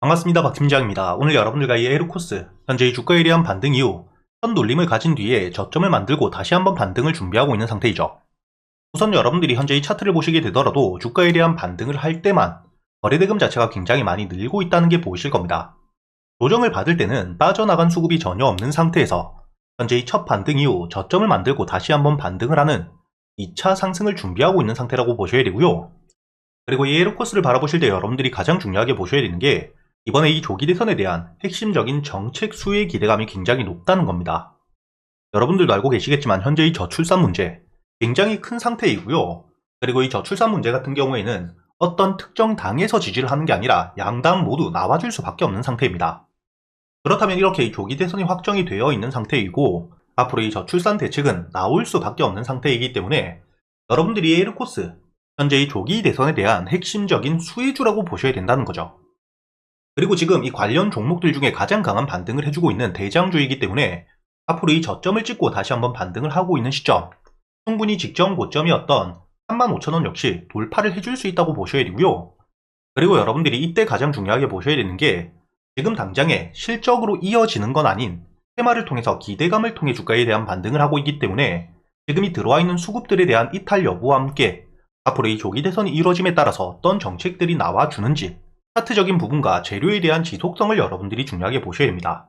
반갑습니다. 박팀장입니다. 오늘 여러분들과 이 에르코스, 현재 이 주가에 대한 반등 이후 선 눌림을 가진 뒤에 저점을 만들고 다시 한번 반등을 준비하고 있는 상태이죠. 우선 여러분들이 현재 이 차트를 보시게 되더라도 주가에 대한 반등을 할 때만 거래대금 자체가 굉장히 많이 늘고 있다는 게 보이실 겁니다. 조정을 받을 때는 빠져나간 수급이 전혀 없는 상태에서 현재 이 첫 반등 이후 저점을 만들고 다시 한번 반등을 하는 2차 상승을 준비하고 있는 상태라고 보셔야 되고요. 그리고 이 에르코스를 바라보실 때 여러분들이 가장 중요하게 보셔야 되는 게 이번에 이 조기 대선에 대한 핵심적인 정책 수혜 기대감이 굉장히 높다는 겁니다. 여러분들도 알고 계시겠지만 현재 이 저출산 문제 굉장히 큰 상태이고요. 그리고 이 저출산 문제 같은 경우에는 어떤 특정 당에서 지지를 하는 게 아니라 양당 모두 나와줄 수밖에 없는 상태입니다. 그렇다면 이렇게 이 조기 대선이 확정이 되어 있는 상태이고 앞으로 이 저출산 대책은 나올 수밖에 없는 상태이기 때문에 여러분들이 이 에르코스 현재 이 조기 대선에 대한 핵심적인 수혜주라고 보셔야 된다는 거죠. 그리고 지금 이 관련 종목들 중에 가장 강한 반등을 해주고 있는 대장주이기 때문에 앞으로 이 저점을 찍고 다시 한번 반등을 하고 있는 시점 충분히 직전 고점이었던 35,000원 역시 돌파를 해줄 수 있다고 보셔야 되고요. 그리고 여러분들이 이때 가장 중요하게 보셔야 되는 게 지금 당장에 실적으로 이어지는 건 아닌 테마를 통해서 기대감을 통해 주가에 대한 반등을 하고 있기 때문에 지금 이 들어와 있는 수급들에 대한 이탈 여부와 함께 앞으로 이 조기 대선이 이루어짐에 따라서 어떤 정책들이 나와주는지 차트적인 부분과 재료에 대한 지속성을 여러분들이 중요하게 보셔야 됩니다.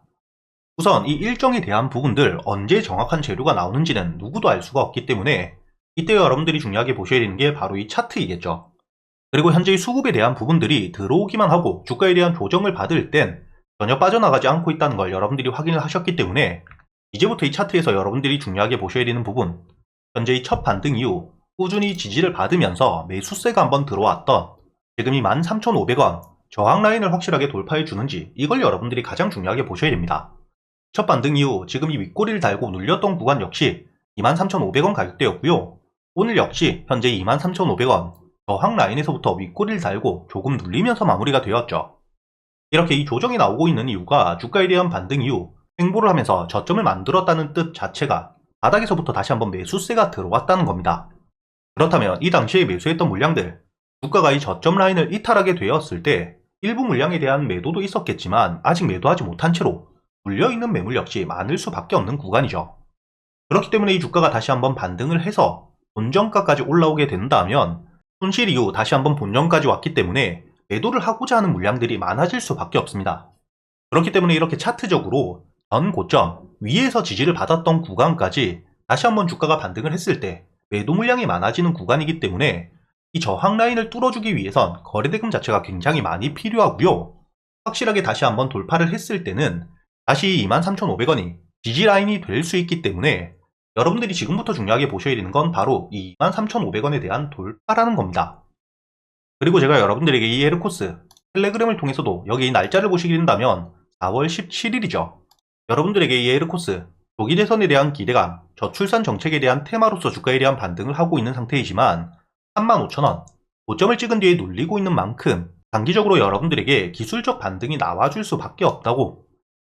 우선 이 일정에 대한 부분들 언제 정확한 재료가 나오는지는 누구도 알 수가 없기 때문에 이때 여러분들이 중요하게 보셔야 되는 게 바로 이 차트이겠죠. 그리고 현재 의 수급에 대한 부분들이 들어오기만 하고 주가에 대한 조정을 받을 땐 전혀 빠져나가지 않고 있다는 걸 여러분들이 확인을 하셨기 때문에 이제부터 이 차트에서 여러분들이 중요하게 보셔야 되는 부분 현재 의 첫 반등 이후 꾸준히 지지를 받으면서 매수세가 한번 들어왔던 지금 이 13,500원 저항 라인을 확실하게 돌파해 주는지 이걸 여러분들이 가장 중요하게 보셔야 됩니다. 첫 반등 이후 지금 이 윗꼬리를 달고 눌렸던 구간 역시 23,500원 가격대였고요. 오늘 역시 현재 23,500원 저항 라인에서부터 윗꼬리를 달고 조금 눌리면서 마무리가 되었죠. 이렇게 이 조정이 나오고 있는 이유가 주가에 대한 반등 이후 횡보를 하면서 저점을 만들었다는 뜻 자체가 바닥에서부터 다시 한번 매수세가 들어왔다는 겁니다. 그렇다면 이 당시에 매수했던 물량들 주가가 이 저점 라인을 이탈하게 되었을 때 일부 물량에 대한 매도도 있었겠지만 아직 매도하지 못한 채로 물려있는 매물 역시 많을 수밖에 없는 구간이죠. 그렇기 때문에 이 주가가 다시 한번 반등을 해서 본정가까지 올라오게 된다면 손실 이후 다시 한번 본정까지 왔기 때문에 매도를 하고자 하는 물량들이 많아질 수밖에 없습니다. 그렇기 때문에 이렇게 차트적으로 전 고점 위에서 지지를 받았던 구간까지 다시 한번 주가가 반등을 했을 때 매도 물량이 많아지는 구간이기 때문에 이 저항 라인을 뚫어주기 위해선 거래대금 자체가 굉장히 많이 필요하고요. 확실하게 다시 한번 돌파를 했을 때는 다시 23,500원이 지지 라인이 될 수 있기 때문에 여러분들이 지금부터 중요하게 보셔야 되는 건 바로 이 23,500원에 대한 돌파라는 겁니다. 그리고 제가 여러분들에게 이 에르코스 텔레그램을 통해서도 여기 이 날짜를 보시게 된다면 4월 17일이죠. 여러분들에게 이 에르코스 조기 대선에 대한 기대감, 저출산 정책에 대한 테마로서 주가에 대한 반등을 하고 있는 상태이지만 35,000원 고점을 찍은 뒤에 눌리고 있는 만큼 단기적으로 여러분들에게 기술적 반등이 나와줄 수밖에 없다고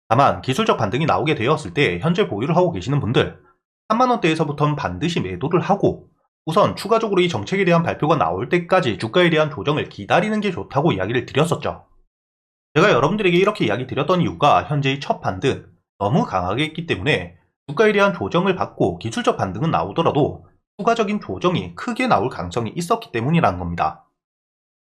다만 기술적 반등이 나오게 되었을 때 현재 보유를 하고 계시는 분들 3만원대에서부터는 반드시 매도를 하고 우선 추가적으로 이 정책에 대한 발표가 나올 때까지 주가에 대한 조정을 기다리는 게 좋다고 이야기를 드렸었죠. 제가 여러분들에게 이렇게 이야기 드렸던 이유가 현재의 첫 반등 너무 강하게 했기 때문에 주가에 대한 조정을 받고 기술적 반등은 나오더라도 추가적인 조정이 크게 나올 가능성이 있었기 때문이라는 겁니다.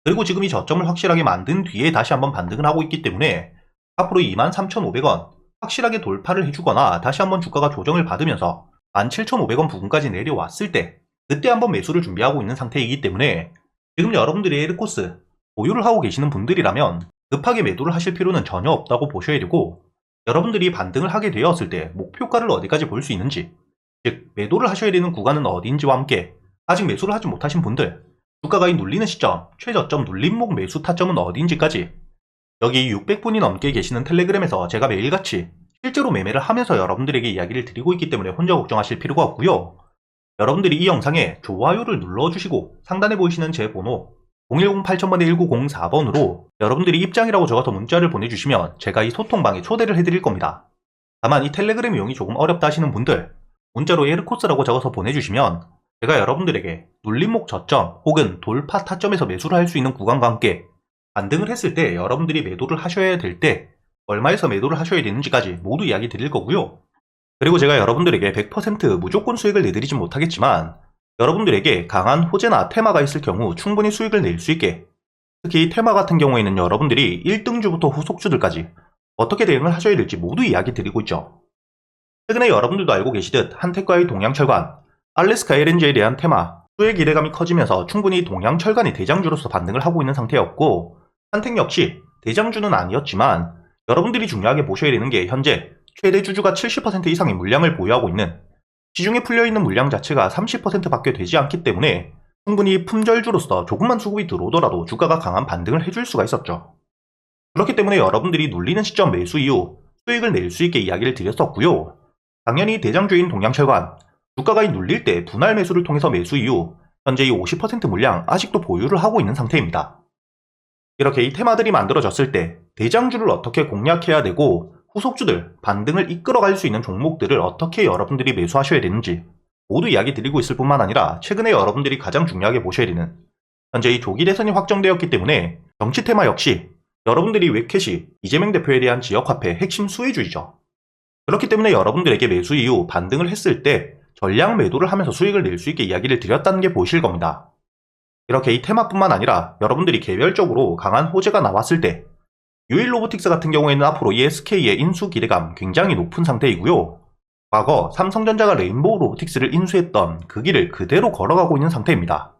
그리고 지금 이 저점을 확실하게 만든 뒤에 다시 한번 반등을 하고 있기 때문에 앞으로 23,500원 확실하게 돌파를 해주거나 다시 한번 주가가 조정을 받으면서 17,500원 부근까지 내려왔을 때 그때 한번 매수를 준비하고 있는 상태이기 때문에 지금 여러분들이 에르코스 보유를 하고 계시는 분들이라면 급하게 매도를 하실 필요는 전혀 없다고 보셔야 되고 여러분들이 반등을 하게 되었을 때 목표가를 어디까지 볼 수 있는지 즉 매도를 하셔야 되는 구간은 어디인지와 함께 아직 매수를 하지 못하신 분들 주가가 이 눌리는 시점 최저점 눌림목 매수 타점은 어디인지까지 여기 600분이 넘게 계시는 텔레그램에서 제가 매일같이 실제로 매매를 하면서 여러분들에게 이야기를 드리고 있기 때문에 혼자 걱정하실 필요가 없고요. 여러분들이 이 영상에 좋아요를 눌러주시고 상단에 보이시는 제 번호 010-8000번에 1904번으로 여러분들이 입장이라고 적어서 문자를 보내주시면 제가 이 소통방에 초대를 해드릴 겁니다. 다만 이 텔레그램 이용이 조금 어렵다 하시는 분들 문자로 에르코스라고 적어서 보내주시면 제가 여러분들에게 눌림목 저점 혹은 돌파 타점에서 매수를 할 수 있는 구간과 함께 반등을 했을 때 여러분들이 매도를 하셔야 될 때 얼마에서 매도를 하셔야 되는지까지 모두 이야기 드릴 거고요. 그리고 제가 여러분들에게 100% 무조건 수익을 내드리진 못하겠지만 여러분들에게 강한 호재나 테마가 있을 경우 충분히 수익을 낼 수 있게 특히 테마 같은 경우에는 여러분들이 1등주부터 후속주들까지 어떻게 대응을 하셔야 될지 모두 이야기 드리고 있죠. 최근에 여러분들도 알고 계시듯 한택과의 동양철관, 알래스카 LNG에 대한 테마, 수의 기대감이 커지면서 충분히 동양철관이 대장주로서 반등을 하고 있는 상태였고 한택 역시 대장주는 아니었지만 여러분들이 중요하게 보셔야 되는 게 현재 최대 주주가 70% 이상의 물량을 보유하고 있는 시중에 풀려있는 물량 자체가 30%밖에 되지 않기 때문에 충분히 품절주로서 조금만 수급이 들어오더라도 주가가 강한 반등을 해줄 수가 있었죠. 그렇기 때문에 여러분들이 눌리는 시점 매수 이후 수익을 낼 수 있게 이야기를 드렸었고요. 당연히 대장주인 동양철관, 주가가 눌릴 때 분할 매수를 통해서 매수 이후 현재 이50% 물량 아직도 보유를 하고 있는 상태입니다. 이렇게 이 테마들이 만들어졌을 때 대장주를 어떻게 공략해야 되고 후속주들, 반등을 이끌어갈 수 있는 종목들을 어떻게 여러분들이 매수하셔야 되는지 모두 이야기 드리고 있을 뿐만 아니라 최근에 여러분들이 가장 중요하게 보셔야 되는 현재 이 조기 대선이 확정되었기 때문에 정치 테마 역시 여러분들이 웹캐시, 이재명 대표에 대한 지역화폐 핵심 수혜주의죠. 그렇기 때문에 여러분들에게 매수 이후 반등을 했을 때 전량 매도를 하면서 수익을 낼 수 있게 이야기를 드렸다는 게 보이실 겁니다. 이렇게 이 테마뿐만 아니라 여러분들이 개별적으로 강한 호재가 나왔을 때 유일 로보틱스 같은 경우에는 앞으로 이 SK의 인수 기대감 굉장히 높은 상태이고요. 과거 삼성전자가 레인보우 로보틱스를 인수했던 그 길을 그대로 걸어가고 있는 상태입니다.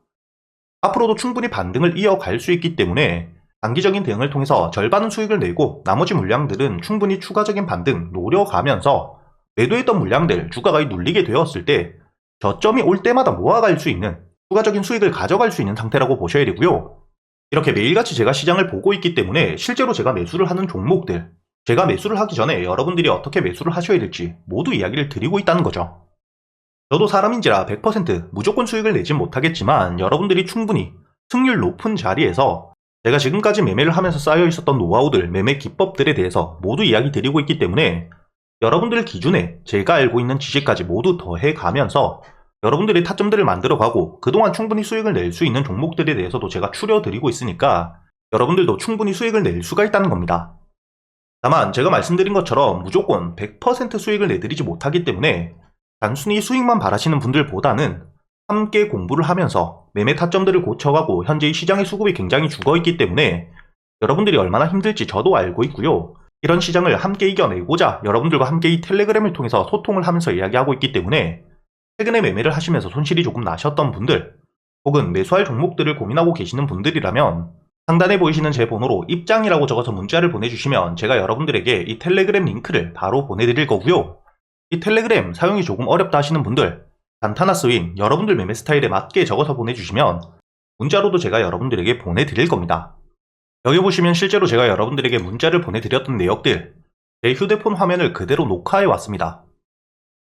앞으로도 충분히 반등을 이어갈 수 있기 때문에 단기적인 대응을 통해서 절반은 수익을 내고 나머지 물량들은 충분히 추가적인 반등 노려가면서 매도했던 물량들 주가가 눌리게 되었을 때 저점이 올 때마다 모아갈 수 있는 추가적인 수익을 가져갈 수 있는 상태라고 보셔야 되고요. 이렇게 매일같이 제가 시장을 보고 있기 때문에 실제로 제가 매수를 하는 종목들, 제가 매수를 하기 전에 여러분들이 어떻게 매수를 하셔야 될지 모두 이야기를 드리고 있다는 거죠. 저도 사람인지라 100% 무조건 수익을 내진 못하겠지만 여러분들이 충분히 승률 높은 자리에서 제가 지금까지 매매를 하면서 쌓여 있었던 노하우들, 매매 기법들에 대해서 모두 이야기 드리고 있기 때문에 여러분들 기준에 제가 알고 있는 지식까지 모두 더해 가면서 여러분들이 타점들을 만들어 가고 그동안 충분히 수익을 낼 수 있는 종목들에 대해서도 제가 추려 드리고 있으니까 여러분들도 충분히 수익을 낼 수가 있다는 겁니다. 다만 제가 말씀드린 것처럼 무조건 100% 수익을 내드리지 못하기 때문에 단순히 수익만 바라시는 분들보다는 함께 공부를 하면서 매매 타점들을 고쳐가고 현재 이 시장의 수급이 굉장히 죽어있기 때문에 여러분들이 얼마나 힘들지 저도 알고 있고요. 이런 시장을 함께 이겨내고자 여러분들과 함께 이 텔레그램을 통해서 소통을 하면서 이야기하고 있기 때문에 최근에 매매를 하시면서 손실이 조금 나셨던 분들 혹은 매수할 종목들을 고민하고 계시는 분들이라면 상단에 보이시는 제 번호로 입장이라고 적어서 문자를 보내주시면 제가 여러분들에게 이 텔레그램 링크를 바로 보내드릴 거고요. 이 텔레그램 사용이 조금 어렵다 하시는 분들 단타나 스윙 여러분들 매매 스타일에 맞게 적어서 보내주시면 문자로도 제가 여러분들에게 보내드릴 겁니다. 여기 보시면 실제로 제가 여러분들에게 문자를 보내드렸던 내역들 제 휴대폰 화면을 그대로 녹화해 왔습니다.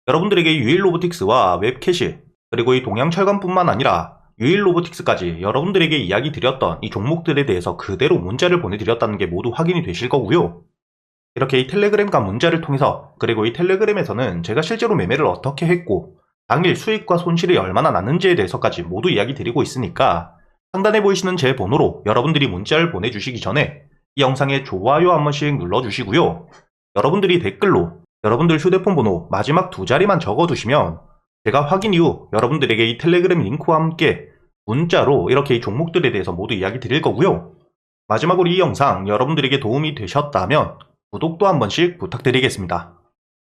여러분들에게 유일 로보틱스와 웹캐시 그리고 이 동양철관뿐만 아니라 유일 로보틱스까지 여러분들에게 이야기 드렸던 이 종목들에 대해서 그대로 문자를 보내드렸다는 게 모두 확인이 되실 거고요. 이렇게 이 텔레그램과 문자를 통해서 그리고 이 텔레그램에서는 제가 실제로 매매를 어떻게 했고 당일 수익과 손실이 얼마나 났는지에 대해서까지 모두 이야기 드리고 있으니까 상단에 보이시는 제 번호로 여러분들이 문자를 보내주시기 전에 이 영상에 좋아요 한 번씩 눌러주시고요. 여러분들이 댓글로 여러분들 휴대폰 번호 마지막 두 자리만 적어두시면 제가 확인 이후 여러분들에게 이 텔레그램 링크와 함께 문자로 이렇게 이 종목들에 대해서 모두 이야기 드릴 거고요. 마지막으로 이 영상 여러분들에게 도움이 되셨다면 구독도 한 번씩 부탁드리겠습니다.